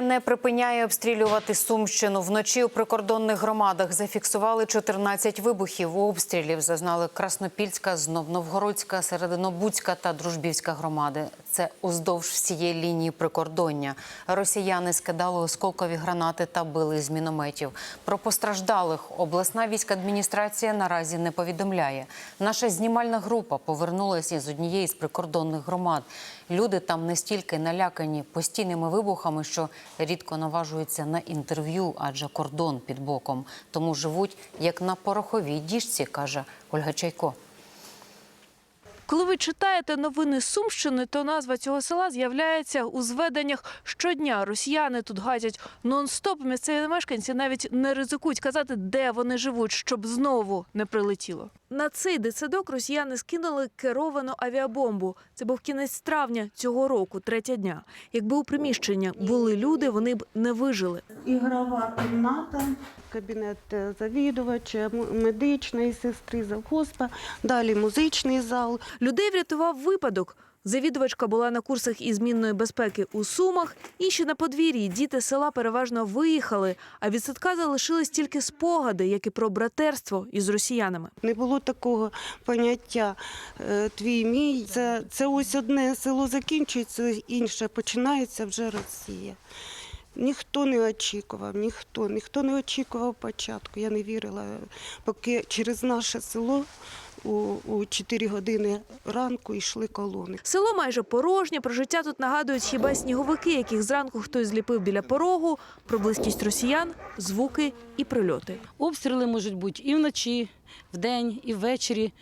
Не припиняє обстрілювати Сумщину. Вночі у прикордонних громадах зафіксували 14 вибухів. Обстрілів зазнали Краснопільська, Знов-Новгородська, Серединобудська та Дружбівська громади. Це уздовж всієї лінії прикордоння. Росіяни скидали осколкові гранати та били з мінометів. Про постраждалих обласна війська адміністрація наразі не повідомляє. Наша знімальна група повернулася з однієї з прикордонних громад. Люди там настільки налякані постійними вибухами, що рідко наважуються на інтерв'ю, адже кордон під боком. Тому живуть як на пороховій діжці, каже Ольга Чайко. Коли ви читаєте новини Сумщини, то назва цього села з'являється у зведеннях щодня. Росіяни тут гатять нон-стоп. Місцеві мешканці навіть не ризикують казати, де вони живуть, щоб знову не прилетіло. На цей дитсадок росіяни скинули керовану авіабомбу. Це був кінець травня цього року, третя дня. Якби у приміщенні були люди, вони б не вижили. ігрова кімната, кабінет е, завідувача, медичної сестри, завгоспа, далі музичний зал. Людей врятував випадок. Завідувачка була на курсах із змінної безпеки у Сумах, інші на подвір'ї. Діти села переважно виїхали, а від садка залишились тільки спогади, як і про братерство із росіянами. Не було такого поняття е, твій мій. Це, це ось одне село закінчується, інше починається вже Росія. Ніхто не очікував, ніхто, ніхто не очікував початку. Я не вірила, поки через наше село у, у 4 години ранку йшли колони. Село майже порожнє. Про життя тут нагадують хіба сніговики, яких зранку хтось зліпив біля порогу, про близькість росіян, звуки і прильоти. Обстріли можуть бути і вночі, вдень, і ввечері.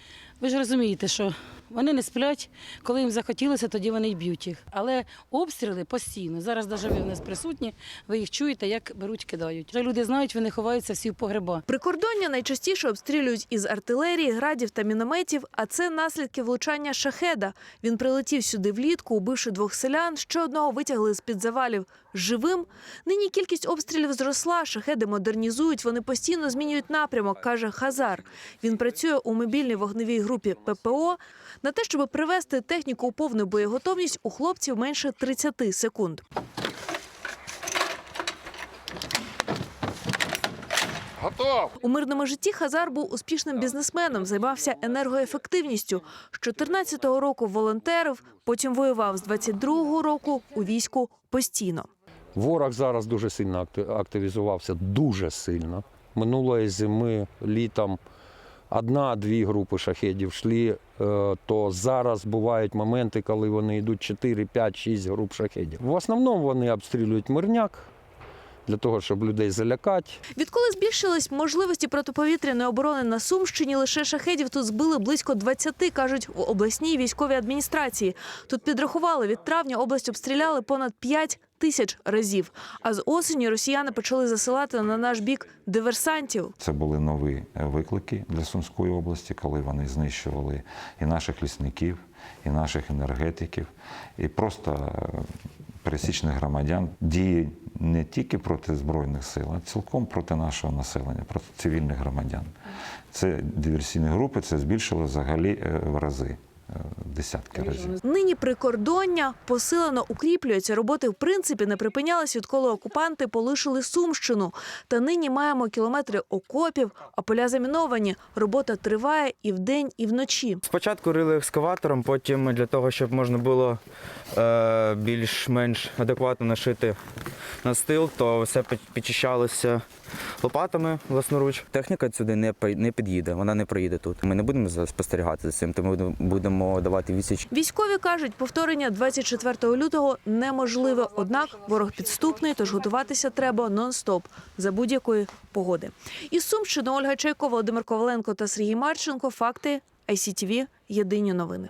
Ви ж розумієте, що вони не сплять, коли їм захотілося, тоді вони й б'ють їх. Але обстріли постійно. Зараз навіть ви в нас присутні, ви їх чуєте, як беруть, кидають. Вже люди знають, вони ховаються всі в погреба. Прикордоння найчастіше обстрілюють із артилерії, градів та мінометів, а це наслідки влучання шахеда. Він прилетів сюди влітку, убивши двох селян. Ще одного витягли з під завалів живим. Нині кількість обстрілів зросла. Шахеди модернізують. Вони постійно змінюють напрямок, каже Хазар. Він працює у мобільній вогневій групі ППО. На те, щоб привести техніку у повну боєготовність, у хлопців менше 30 секунд. Готов! У мирному житті Хазар був успішним бізнесменом, займався енергоефективністю. З 14-го року волонтерив, потім воював з 22-го року у війську постійно. Ворог зараз дуже сильно акти- активізувався, дуже сильно. Минулої зими літом одна-дві групи шахедів йшли, е, то зараз бувають моменти, коли вони йдуть 4, 5, 6 груп шахедів. В основному вони обстрілюють мирняк для того, щоб людей залякати. Відколи збільшились можливості протиповітряної оборони на Сумщині, лише шахедів тут збили близько 20, кажуть у обласній військовій адміністрації. Тут підрахували, від травня область обстріляли понад 5 тисяч разів. А з осені росіяни почали засилати на наш бік диверсантів. Це були нові е, виклики для Сумської області, коли вони знищували і наших лісників, і наших енергетиків, і просто е, пересічних громадян. Дії не тільки проти Збройних сил, а цілком проти нашого населення, проти цивільних громадян. Це диверсійні групи, це збільшило взагалі е, в рази, десятки разів. Нині прикордоння посилено укріплюється. Роботи в принципі не припинялись, відколи окупанти полишили Сумщину. Та нині маємо кілометри окопів, а поля заміновані. Робота триває і вдень, і вночі. Спочатку рили екскаватором, потім для того, щоб можна було е, більш-менш адекватно нашити настил, то все пі- підчищалося лопатами власноруч. Техніка сюди не не під'їде, вона не проїде тут. Ми не будемо спостерігати за цим, тому будемо давати відсіч Військові кажуть, повторення 24 лютого неможливе. Однак ворог підступний, тож готуватися треба нон-стоп за будь-якої погоди. Із Сумщини Ольга Чайко, Володимир Коваленко та Сергій Марченко. Факти ICTV. Єдині новини.